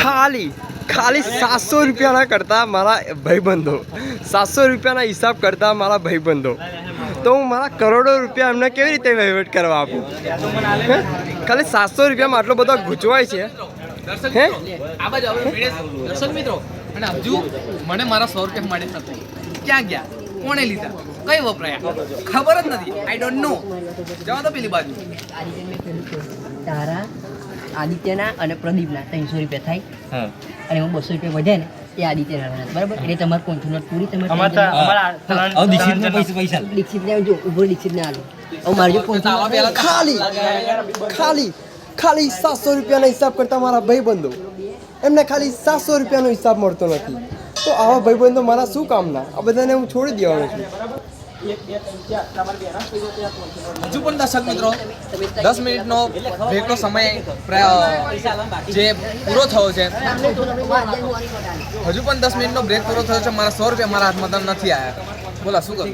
ખાલી. ખાલી સાતસો રૂપિયાના કરતા મારા ભાઈબંધો. સાતસો રૂપિયાના હિસાબ કરતા મારા ભાઈબંધો. તો હું મારા કરોડો રૂપિયા એમને કેવી રીતે વહીવટ કરવા આપું? ખાલી સાતસો રૂપિયામાં આટલો બધો ગૂંચવાય છે? હે? દર્શક મિત્રો. અને હજુ મને મારા સો રૂપિયા મળે નથી ક્યાં ગયા? કોણે લીધા? કઈ વપરાયા ખબર જ નથી. આઈ ડોન્ટ નો જવા તો પેલી બાજુ. તારા આદિત્યના અને પ્રદીપના ત્રણસો રૂપિયા થાય. અને એમાં બસો રૂપિયા વધે ને એ આદિત્યના રહેવાના. બરાબર? એટલે તમારે નોટ પૂરી તમે દીક્ષિતને જો ઊભો દીક્ષિતને આલો. હવે મારે જો ખાલી ખાલી ખાલી સાતસો રૂપિયાનો હિસાબ કરતા મારા ભાઈબંધો. એમને ખાલી સાતસો રૂપિયાનો હિસાબ મળતો નથી. તો આવા ભાઈબંધો મારા શું કામના? આ બધાને હું છોડી દેવાનો છું. હજુ પણ દર્શક મિત્રો દસ મિનિટનો બ્રેકનો સમય જે પૂરો થયો છે હજુ પણ દસ મિનિટનો બ્રેક પૂરો થયો છે. મારા સો રૂપિયા મારા હાથમાં તો નથી આવ્યા બોલા શું કરું?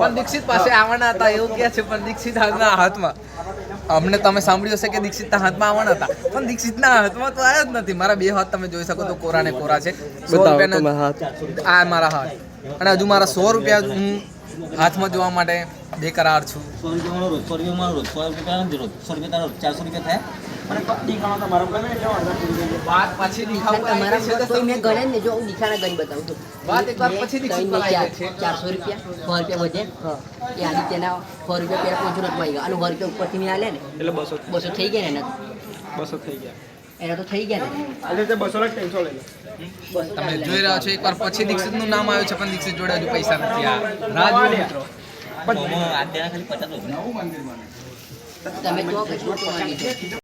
પણ દીક્ષિત પાસે આવવાના હતા એવું કે છે પણ દીક્ષિત હાથના હાથમાં. અમને તમે સાંભળ્યું હશે કે દીક્ષિતના હાથમાં આવવાના હતા. પણ દીક્ષિતના હાથમાં તો આવ્યા જ નથી. મારા બે હાથ તમે જોઈ શકો તો કોરા ને કોરા છે. સો રૂપિયાનો આ મારા હાથ. અને હજુ મારા સો રૂપિયા હું હાથમાં જોવા માટે બેકરાર છું. સો રૂપિયા સો રૂપિયા રોજ સો રૂપિયા નથી રોજ સો રૂપિયા તારો ચારસો રૂપિયા થયા. વાત પછી ગણ્યા જ જો હું દીક્ષાના ગણી બતાવું છું. વાત એક વાર પછી દીક્ષિત ને. ચારસો રૂપિયા. સો રૂપિયા વધે. એ આદિત્યના સો રૂપિયા પેલા પાંચસો ગયા. અને સો રૂપિયા ઉપરથી મેં આલ્યા ને. એટલે બસો બસો થઈ ગયા ને એના બસો થઈ ગયા. એના તો થઈ ગયા ને. એટલે બસો ના ત્રણસો લઈ લો. તમે જોઈ રહ્યા છો એકવાર પછી દીક્ષિતનું નામ આવ્યું છે પણ દીક્ષિત જોડે હજુ પૈસા નથી. આ મિત્રો. તમે છે?